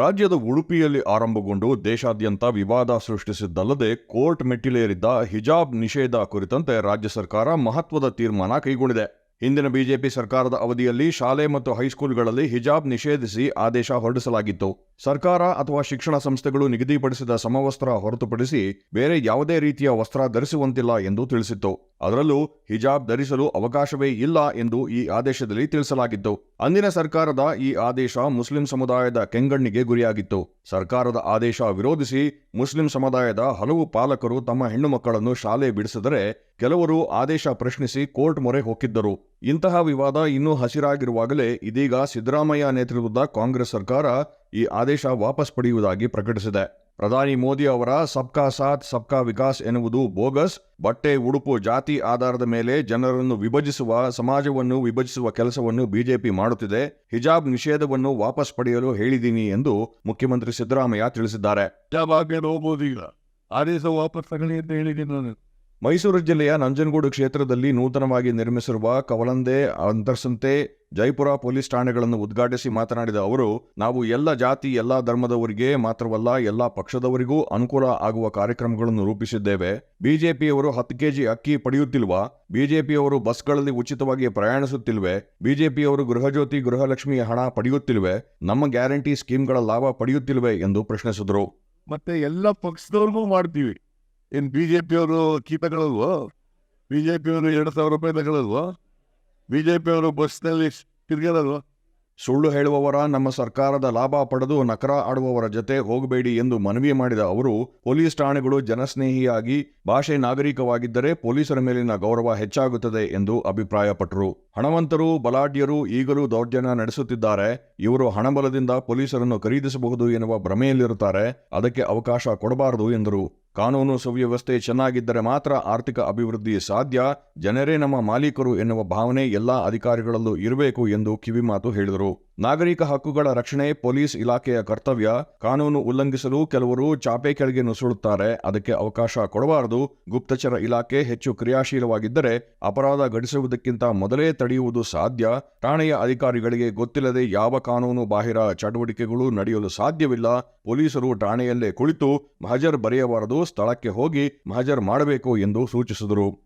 ರಾಜ್ಯದ ಉಡುಪಿಯಲ್ಲಿ ಆರಂಭಗೊಂಡು ದೇಶಾದ್ಯಂತ ವಿವಾದ ಸೃಷ್ಟಿಸಿದ್ದಲ್ಲದೆ ಕೋರ್ಟ್ ಮೆಟ್ಟಿಲೇರಿದ್ದ ಹಿಜಾಬ್ ನಿಷೇಧ ಕುರಿತಂತೆ ರಾಜ್ಯ ಸರ್ಕಾರ ಮಹತ್ವದ ತೀರ್ಮಾನ ಕೈಗೊಂಡಿದೆ. ಹಿಂದಿನ ಬಿಜೆಪಿ ಸರ್ಕಾರದ ಅವಧಿಯಲ್ಲಿ ಶಾಲೆ ಮತ್ತು ಹೈಸ್ಕೂಲ್ಗಳಲ್ಲಿ ಹಿಜಾಬ್ ನಿಷೇಧಿಸಿ ಆದೇಶ ಹೊರಡಿಸಲಾಗಿತ್ತು. ಸರ್ಕಾರ ಅಥವಾ ಶಿಕ್ಷಣ ಸಂಸ್ಥೆಗಳು ನಿಗದಿಪಡಿಸಿದ ಸಮವಸ್ತ್ರ ಹೊರತುಪಡಿಸಿ ಬೇರೆ ಯಾವುದೇ ರೀತಿಯ ವಸ್ತ್ರ ಧರಿಸುವಂತಿಲ್ಲ ಎಂದು ತಿಳಿಸಿತ್ತು. ಅದರಲ್ಲೂ ಹಿಜಾಬ್ ಧರಿಸಲು ಅವಕಾಶವೇ ಇಲ್ಲ ಎಂದು ಈ ಆದೇಶದಲ್ಲಿ ತಿಳಿಸಲಾಗಿತ್ತು. ಅಂದಿನ ಸರ್ಕಾರದ ಈ ಆದೇಶ ಮುಸ್ಲಿಂ ಸಮುದಾಯದ ಕೆಂಗಣ್ಣಿಗೆ ಗುರಿಯಾಗಿತ್ತು. ಸರ್ಕಾರದ ಆದೇಶ ವಿರೋಧಿಸಿ ಮುಸ್ಲಿಂ ಸಮುದಾಯದ ಹಲವು ಪಾಲಕರು ತಮ್ಮ ಹೆಣ್ಣು ಮಕ್ಕಳನ್ನು ಶಾಲೆ ಬಿಡಿಸಿದರೆ ಕೆಲವರು ಆದೇಶ ಪ್ರಶ್ನಿಸಿ ಕೋರ್ಟ್ ಮೊರೆ ಹೊಕ್ಕಿದ್ದರು ಇಂತಹ ವಿವಾದ ಇನ್ನೂ ಹಸಿರಾಗಿರುವಾಗಲೇ ಇದೀಗ ಸಿದ್ದರಾಮಯ್ಯ ನೇತೃತ್ವದ ಕಾಂಗ್ರೆಸ್ ಸರ್ಕಾರ ಈ ಆದೇಶ ವಾಪಸ್ ಪಡೆಯುವುದಾಗಿ ಪ್ರಕಟಿಸಿದೆ. ಪ್ರಧಾನಿ ಮೋದಿ ಅವರ ಸಬ್ಕಾ ಸಾಥ್, ಸಬ್ಕಾ ವಿಕಾಸ್ ಎನ್ನುವುದು ಬೋಗಸ್, ಬಟ್ಟೆ, ಉಡುಪು, ಜಾತಿ ಆಧಾರದ ಮೇಲೆ ಜನರನ್ನು ವಿಭಜಿಸುವ, ಸಮಾಜವನ್ನು ವಿಭಜಿಸುವ ಕೆಲಸವನ್ನು ಬಿಜೆಪಿ ಮಾಡುತ್ತಿದೆ. ಹಿಜಾಬ್ ನಿಷೇಧವನ್ನು ವಾಪಸ್ ಪಡೆಯಲು ಹೇಳಿದ್ದೀನಿ ಎಂದು ಮುಖ್ಯಮಂತ್ರಿ ಸಿದ್ದರಾಮಯ್ಯ ತಿಳಿಸಿದ್ದಾರೆ. ಆದೇಶ ವಾಪಸ್ ತಗೊಳ್ಳಿ ಅಂತ ಹೇಳಿದ್ದೀನಿ ಮೈಸೂರು ಜಿಲ್ಲೆಯ ನಂಜನಗೂಡು ಕ್ಷೇತ್ರದಲ್ಲಿ ನೂತನವಾಗಿ ನಿರ್ಮಿಸಿರುವ ಕವಲಂದೆ, ಅಂತರ್ಸಂತೆ, ಜೈಪುರ ಪೊಲೀಸ್ ಠಾಣೆಗಳನ್ನು ಉದ್ಘಾಟಿಸಿ ಮಾತನಾಡಿದ ಅವರು, ನಾವು ಎಲ್ಲ ಜಾತಿ, ಎಲ್ಲ ಧರ್ಮದವರಿಗೆ ಮಾತ್ರವಲ್ಲ, ಎಲ್ಲ ಪಕ್ಷದವರಿಗೂ ಅನುಕೂಲ ಆಗುವ ಕಾರ್ಯಕ್ರಮಗಳನ್ನು ರೂಪಿಸಿದ್ದೇವೆ. ಬಿಜೆಪಿಯವರು ಹತ್ತು ಕೆಜಿ ಅಕ್ಕಿ ಪಡೆಯುತ್ತಿಲ್ವಾ? ಬಿಜೆಪಿಯವರು ಬಸ್ಗಳಲ್ಲಿ ಉಚಿತವಾಗಿ ಪ್ರಯಾಣಿಸುತ್ತಿಲ್ವೆ? ಬಿಜೆಪಿಯವರು ಗೃಹಜ್ಯೋತಿ, ಗೃಹಲಕ್ಷ್ಮಿಯ ಹಣ ಪಡೆಯುತ್ತಿಲ್ವೆ? ನಮ್ಮ ಗ್ಯಾರಂಟಿ ಸ್ಕೀಮ್ಗಳ ಲಾಭ ಪಡೆಯುತ್ತಿಲ್ವೆ ಎಂದು ಪ್ರಶ್ನಿಸಿದರು. ಮತ್ತೆ ಎಲ್ಲ ಪಕ್ಷದವ್ರಿಗೂ ಮಾಡ್ತೀವಿ. ಏನು ಬಿ ಜೆ ಪಿಯವರು ಕೀ ಬಿ ಜೆ ಪಿಯವರು ಎರಡು ಸಾವಿರ ರೂಪಾಯಿ ತಗೊಳ್ಳಲ್ವೋ ಬಿ ಜೆ ಪಿಯವರು ಬಸ್ನಲ್ಲಿ ತಿರ್ಗಲ್ವೋ ಸುಳ್ಳು ಹೇಳುವವರ ನಮ್ಮ ಸರ್ಕಾರದ ಲಾಭ ಪಡೆದು ನಕರ ಆಡುವವರ ಜೊತೆ ಹೋಗಬೇಡಿ ಎಂದು ಮನವಿ ಮಾಡಿದ ಅವರು, ಪೊಲೀಸ್ ಠಾಣೆಗಳು ಜನಸ್ನೇಹಿಯಾಗಿ, ಭಾಷೆ ನಾಗರಿಕವಾಗಿದ್ದರೆ ಪೊಲೀಸರ ಮೇಲಿನ ಗೌರವ ಹೆಚ್ಚಾಗುತ್ತದೆ ಎಂದು ಅಭಿಪ್ರಾಯಪಟ್ಟರು. ಹಣವಂತರು, ಬಲಾಢ್ಯರು ಈಗಲೂ ದೌರ್ಜನ್ಯ ನಡೆಸುತ್ತಿದ್ದಾರೆ. ಇವರು ಹಣಬಲದಿಂದ ಪೊಲೀಸರನ್ನು ಖರೀದಿಸಬಹುದು ಎನ್ನುವ ಭ್ರಮೆಯಲ್ಲಿರುತ್ತಾರೆ. ಅದಕ್ಕೆ ಅವಕಾಶ ಕೊಡಬಾರದು ಎಂದರು. ಕಾನೂನು ಸುವ್ಯವಸ್ಥೆ ಚೆನ್ನಾಗಿದ್ದರೆ ಮಾತ್ರ ಆರ್ಥಿಕ ಅಭಿವೃದ್ಧಿ ಸಾಧ್ಯ. ಜನರೇ ನಮ್ಮ ಮಾಲೀಕರು ಎನ್ನುವ ಭಾವನೆ ಎಲ್ಲಾ ಅಧಿಕಾರಿಗಳಲ್ಲೂ ಇರಬೇಕು ಎಂದು ಕಿವಿಮಾತು ಹೇಳಿದರು. ನಾಗರಿಕ ಹಕ್ಕುಗಳ ರಕ್ಷಣೆ ಪೊಲೀಸ್ ಇಲಾಖೆಯ ಕರ್ತವ್ಯ. ಕಾನೂನು ಉಲ್ಲಂಘಿಸಲು ಕೆಲವರು ಚಾಪೆ ಕೆಳಗೆ ನುಸುಳುತ್ತಾರೆ. ಅದಕ್ಕೆ ಅವಕಾಶ ಕೊಡಬಾರದು. ಗುಪ್ತಚರ ಇಲಾಖೆ ಹೆಚ್ಚು ಕ್ರಿಯಾಶೀಲವಾಗಿದ್ದರೆ ಅಪರಾಧ ಘಟಿಸುವುದಕ್ಕಿಂತ ಮೊದಲೇ ತಡೆಯುವುದು ಸಾಧ್ಯ. ಠಾಣೆಯ ಅಧಿಕಾರಿಗಳಿಗೆ ಗೊತ್ತಿಲ್ಲದೆ ಯಾವ ಕಾನೂನು ಬಾಹಿರ ಚಟುವಟಿಕೆಗಳು ನಡೆಯಲು ಸಾಧ್ಯವಿಲ್ಲ. ಪೊಲೀಸರು ಠಾಣೆಯಲ್ಲೇ ಕುಳಿತು ಮಹಜರ್ ಬರೆಯಬಾರದು. ಸ್ಥಳಕ್ಕೆ ಹೋಗಿ ಮಹಜರ್ ಮಾಡಬೇಕು ಎಂದು ಸೂಚಿಸಿದರು.